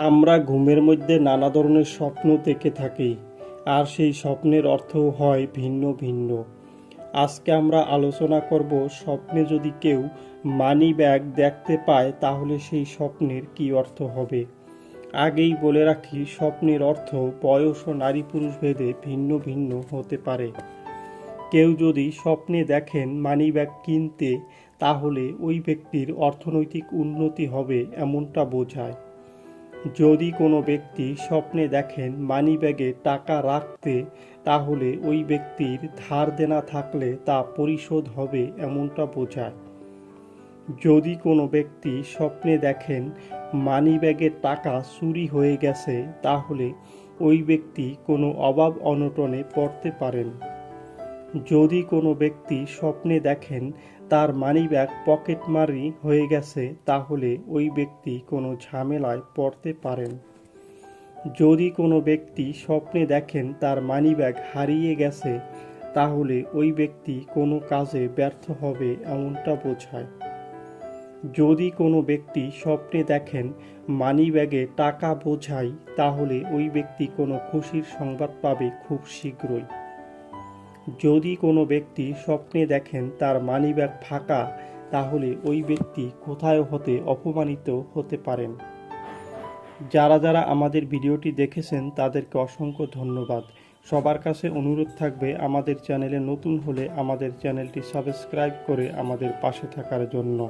আমরা ঘুমের মধ্যে নানা ধরনের স্বপ্ন দেখে থাকি, আর সেই স্বপ্নের অর্থও হয় ভিন্ন ভিন্ন। আজকে আমরা আলোচনা করব স্বপ্নে যদি কেউ মানি ব্যাগ দেখতে পায়, তাহলে সেই স্বপ্নের কী অর্থ হবে? আগেই বলে রাখি, স্বপ্নের অর্থ বয়স ও নারী পুরুষ ভেদে ভিন্ন ভিন্ন হতে পারে। কেউ যদি স্বপ্নে দেখেন মানি ব্যাগ কিনতে, তাহলে ওই ব্যক্তির অর্থনৈতিক উন্নতি হবে এমনটা বোঝায়। যদি কোনো ব্যক্তি স্বপ্নে দেখেন মানি ব্যাগে টাকা রাখতে, তাহলে ওই ব্যক্তির ধার দেনা থাকলে তা পরিশোধ হবে এমনটা বোঝায়। যদি কোনো ব্যক্তি স্বপ্নে দেখেন মানি ব্যাগের টাকা চুরি হয়ে গেছে, তাহলে ওই ব্যক্তি কোনো অভাব অনটনে পড়তে পারেন। যদি কোনো ব্যক্তি স্বপ্নে দেখেন তার মানিব্যাগ পকেটমারি হয়ে গেছে, তাহলে ওই ব্যক্তি কোনো ঝামেলায় পড়তে পারেন। যদি কোনো ব্যক্তি স্বপ্নে দেখেন তার মানিব্যাগ হারিয়ে গেছে, তাহলে ওই ব্যক্তি কোনো কাজে ব্যর্থ হবে এমনটা বোঝায়। যদি কোনো ব্যক্তি স্বপ্নে দেখেন মানিব্যাগে টাকা বোঝায়, তাহলে ওই ব্যক্তি কোনো খুশির সংবাদ পাবে খুব শীঘ্রই। যদি কোনো ব্যক্তি স্বপ্নে দেখেন তার মানিব্যাগ ফাঁকা, তাহলে ওই ব্যক্তি কোথায় হতে অপমানিত হতে পারেন। যারা যারা আমাদের ভিডিওটি দেখেছেন, তাদেরকে অসংখ্য ধন্যবাদ। সবার কাছে অনুরোধ থাকবে, আমাদের চ্যানেলে নতুন হলে আমাদের চ্যানেলটি সাবস্ক্রাইব করে আমাদের পাশে থাকার জন্য।